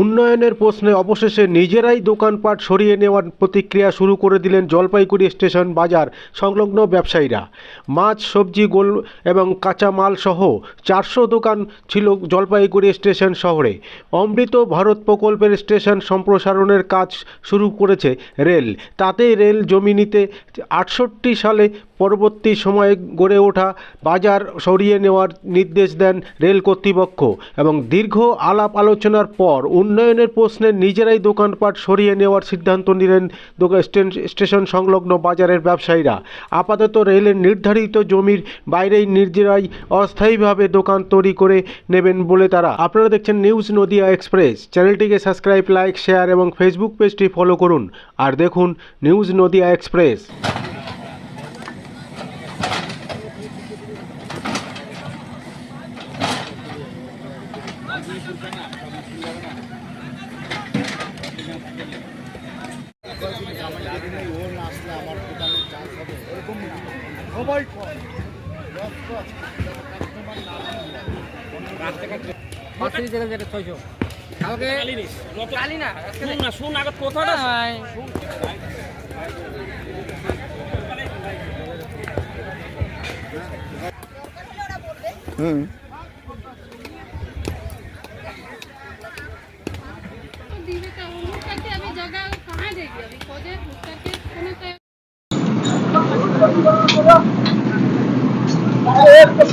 উন্নয়নের প্রশ্নে অবশেষে নিজেরাই দোকানপাট সরিয়ে নেওয়ার প্রতিক্রিয়া শুরু করে দিলেন জলপাইগুড়ি স্টেশন বাজার সংলগ্ন ব্যবসায়ীরা। মাছ, সবজি, গোল এবং কাঁচামাল সহ চারশো দোকান ছিল জলপাইগুড়ি স্টেশন শহরে। অমৃত ভারত প্রকল্পের স্টেশন সম্প্রসারণের কাজ শুরু করেছে রেল। তাতে রেল জমি নিতে আটষট্টি সালে পরবর্তী সময়ে গড়ে ওঠা বাজার সরিয়ে নেওয়ার নির্দেশ দেন রেল কর্তৃপক্ষ এবং দীর্ঘ আলাপ আলোচনার পর উন্নয়নের প্রশ্নে নিজেরাই দোকানপাট সরিয়ে নেওয়ার সিদ্ধান্ত নিলেন স্টেশন সংলগ্ন বাজারের ব্যবসায়ীরা। আপাতত রেলের নির্ধারিত জমির বাইরেই নিজেরাই অস্থায়ীভাবে দোকান তৈরি করে নেবেন বলে তারা। আপনারা দেখছেন নিউজ নদিয়া এক্সপ্রেস। চ্যানেলটিকে সাবস্ক্রাইব, লাইক, শেয়ার এবং ফেসবুক পেজটি ফলো করুন। আর দেখুন নিউজ নদিয়া এক্সপ্রেস। পাঁচশো যেটা যেটা ছয়শো। কালকে কালি না আমি জায়গা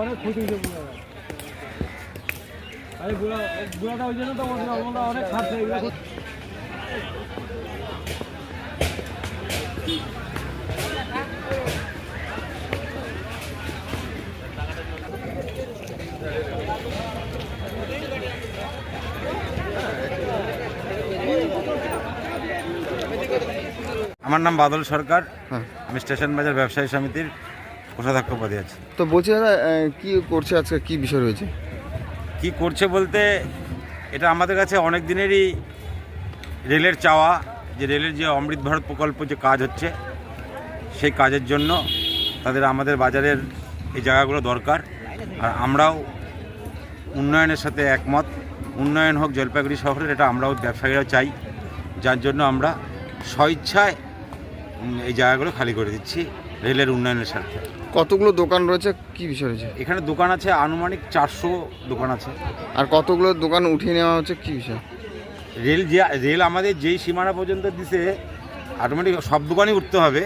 অনেক ক্ষতি হয়েছে আরে বুড়া বুড়াটা ওই জন্য তো আমরা অনেক খাচ্ছে এগুলো আমার নাম বাদল সরকার। আমি স্টেশন বাজার ব্যবসায়ী সমিতির কোষাধ্যক্ষ পদে আছি। তো বলছি দাদা কী করছে আজকে? কি বিষয় রয়েছে? কি করছে বলতে এটা আমাদের কাছে অনেক দিনেরই রেলের চাওয়া যে রেলের যে অমৃত ভারত প্রকল্প যে কাজ হচ্ছে সেই কাজের জন্য তাদের আমাদের বাজারের এই জায়গাগুলো দরকার। আর আমরাও উন্নয়নের সাথে একমত। উন্নয়ন হোক জলপাইগুড়ি শহরের এটা আমরাও ব্যবসায়ীরাও চাই। যার জন্য আমরা স্বইচ্ছায় এই জায়গাগুলো খালি করে দিচ্ছি রেলের উন্নয়নের স্বার্থে। কতগুলো দোকান রয়েছে? কি বিষয় রয়েছে? এখানে দোকান আছে আনুমানিক চারশো দোকান আছে। আর কতগুলো দোকান উঠিয়ে নেওয়া হচ্ছে? কি বিষয়? রেল যে রেল আমাদের যেই সীমানা পর্যন্ত দিছে অটোমেটিক সব দোকানই উঠতে হবে।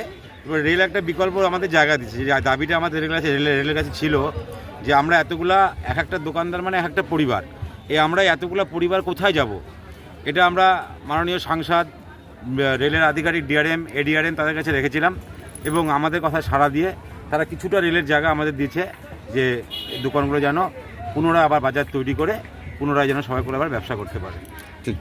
এবার রেল একটা বিকল্প আমাদের জায়গা দিচ্ছে। যে দাবিটা আমাদের রেলের কাছে রেলের রেলের কাছে ছিল যে আমরা এতগুলা এক একটা দোকানদার মানে এক একটা পরিবার। এই আমরা এতগুলা পরিবার কোথায় যাব? এটা আমরা মাননীয় সাংসদ রেলের আধিকারিক ডিআরএম, এডিআরএম তাদের কাছে রেখেছিলাম এবং আমাদের কথা সাড়া দিয়ে তারা কিছুটা রেলের জায়গা আমাদের দিয়েছে যে দোকানগুলো যেন পুনরায় আবার বাজার তৈরি করে, পুনরায় যেন সবাই করে আবার ব্যবসা করতে পারে। ঠিক।